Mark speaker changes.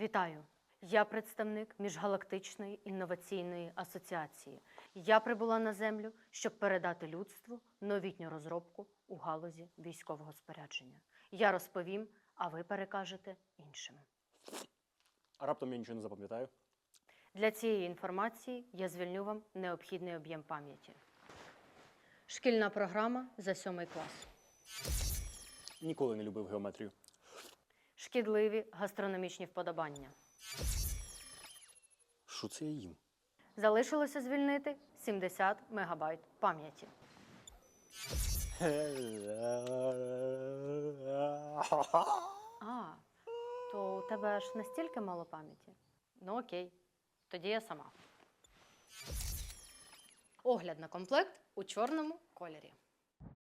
Speaker 1: Вітаю! Я представник міжгалактичної інноваційної асоціації. Я прибула на землю, щоб передати людству новітню розробку у галузі військового спорядження. Я розповім, а ви перекажете іншим.
Speaker 2: А раптом я нічого не запам'ятаю.
Speaker 1: Для цієї інформації я звільню вам необхідний об'єм пам'яті. Шкільна програма за сьомий клас.
Speaker 2: Ніколи не любив геометрію.
Speaker 1: Шкідливі гастрономічні вподобання.
Speaker 2: Що це я їм?
Speaker 1: Залишилося звільнити 70 мегабайт пам'яті. А, то у тебе аж настільки мало пам'яті? Ну окей, тоді я сама. Огляд на комплект у чорному кольорі.